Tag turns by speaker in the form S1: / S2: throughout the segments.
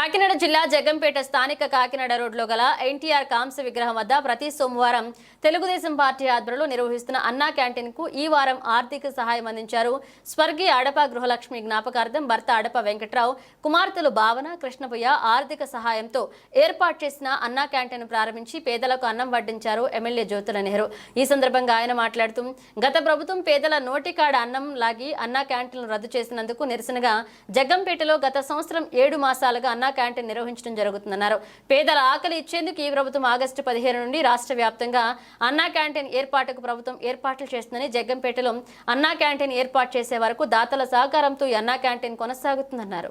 S1: కాకినాడ జిల్లా జగంపేట స్థానిక కాకినాడ రోడ్లో గల ఎన్టీఆర్ కాంస్య విగ్రహం వద్ద ప్రతి సోమవారం తెలుగుదేశం పార్టీ ఆధ్వర్యంలో నిర్వహిస్తున్న అన్నా క్యాంటీన్కు ఈ వారం ఆర్థిక సహాయం అందించారు. స్వర్గీయ అడప గృహలక్ష్మి జ్ఞాపకార్థం భర్త అడప వెంకట్రావు కుమార్తెలు భావన కృష్ణపయ్య ఆర్థిక సహాయంతో ఏర్పాటు చేసిన అన్నా క్యాంటీన్ ప్రారంభించి పేదలకు అన్నం వడ్డించారు ఎమ్మెల్యే జ్యోతుల నెహ్రూ. ఈ సందర్భంగా ఆయన మాట్లాడుతూ గత ప్రభుత్వం పేదల నోటికాడ అన్నం లాగి అన్నా క్యాంటీన్లు రద్దు చేసినందుకు నిరసనగా జగంపేటలో గత సంవత్సరం ఏడు మాసాలుగా అన్నా క్యాంటీన్ నిర్వహించడం జరుగుతుందన్నారు. పేదల ఆకలి ఇచ్చేందుకు ఈ ప్రభుత్వం ఆగస్టు పదిహేను నుండి రాష్ట్ర వ్యాప్తంగా అన్నా క్యాంటీన్ ఏర్పాటుకు ప్రభుత్వం ఏర్పాట్లు చేస్తుందని జగ్గంపేటలో అన్నా క్యాంటీన్ ఏర్పాటు చేసే వరకు దాతల సహకారంతో ఈ అన్నా క్యాంటీన్ కొనసాగుతుందన్నారు.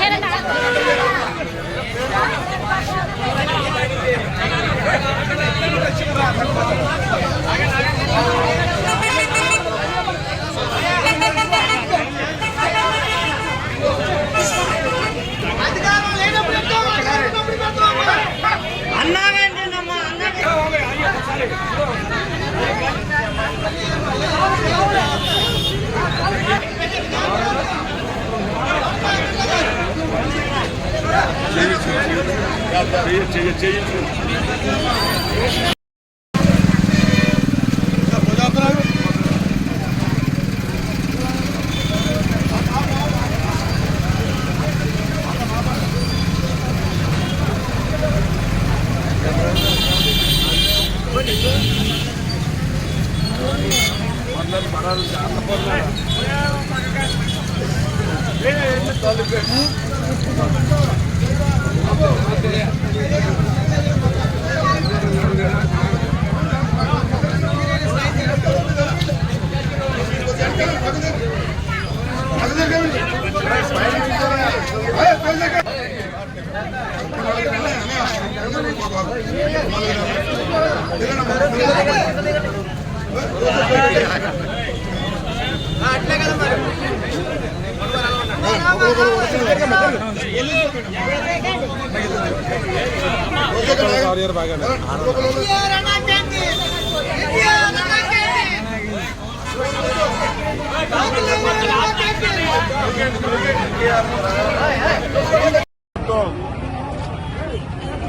S2: చేయొచ్చు చేయొచ్చు చేయొచ్చు
S3: ప్రభుత్వం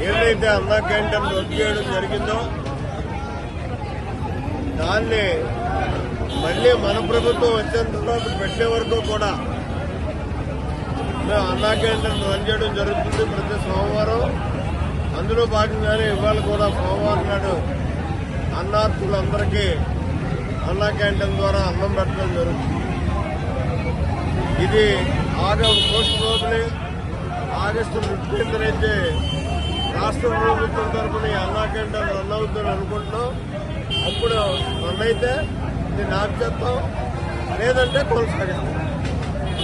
S3: ఏదైతే అన్నా క్యాంటీన్ రద్దు చేయడం జరిగిందో దాన్ని మళ్ళీ మన ప్రభుత్వం వచ్చేంత తర్వాత పెట్టే వరకు కూడా మేము అన్నా క్యాంటీన్ రన్ చేయడం జరుగుతుంది ప్రతి సోమవారం. అందులో భాగంగానే ఇవాళ కూడా సోమవారం నాడు అన్నార్థులందరికీ అన్నా క్యాంటీన్ ద్వారా అన్నం పెట్టడం జరుగుతుంది. ఇది ఆగస్టు పోస్ట్ ఆగస్టు ఫిఫ్టీన్త్ అయితే రాష్ట్ర ప్రభుత్వం తరఫున అన్నాకంటే రన్ అవుతుందని అనుకుంటున్నాం. అప్పుడు రన్ అయితే దీన్ని ఆప్ చేస్తాం లేదంటే కొనసాగిస్తాం.